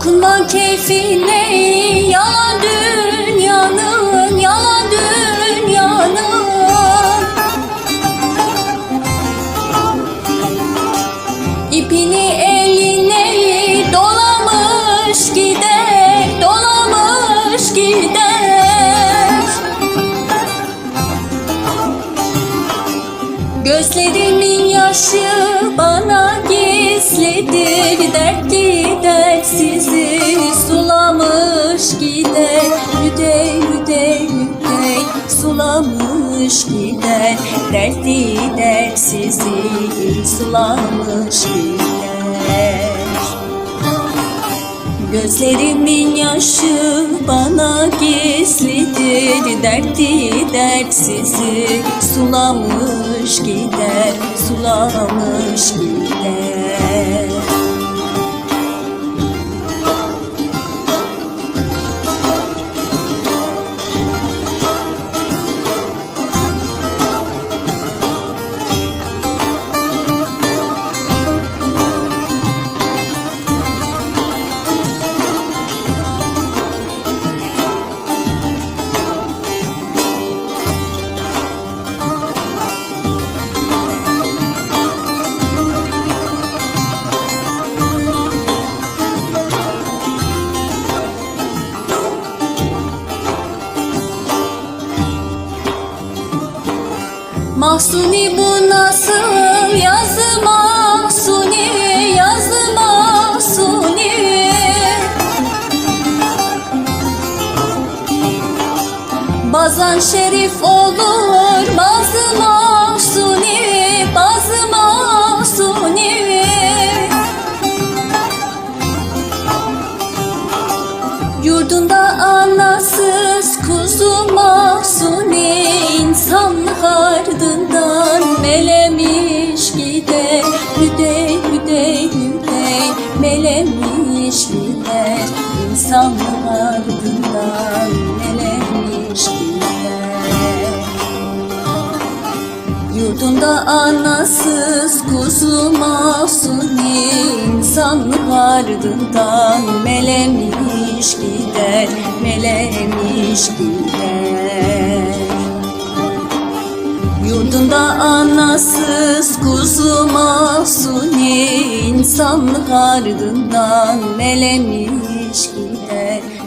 Bakma keyfine yalan dünyanın yalan dünyanın. İpini eline dolamış gider dolamış gider. Gözlerimin yaşı bana gizlidir sulamış gider Dertli dertsizi sulamış gider. Gözlerimin yaşı bana gizlidir Dertli dertsizi sulamış gider Sulamış gider Mahsuni bu nasıl yazı? Mahsuni yazı Mahsuni Bazan şerif olur bazı Mahsuni Yurdunda anasız kuzu mahzuni insan ardından melemiş gider Hüdey hüdey hüdey melemiş gider insan ardından Yurdunda anasız kuzu mahzuni insanlık ardından melemiş gider, melemiş gider. Yurdunda anasız kuzu mahzuni insanlık ardından melemiş gider.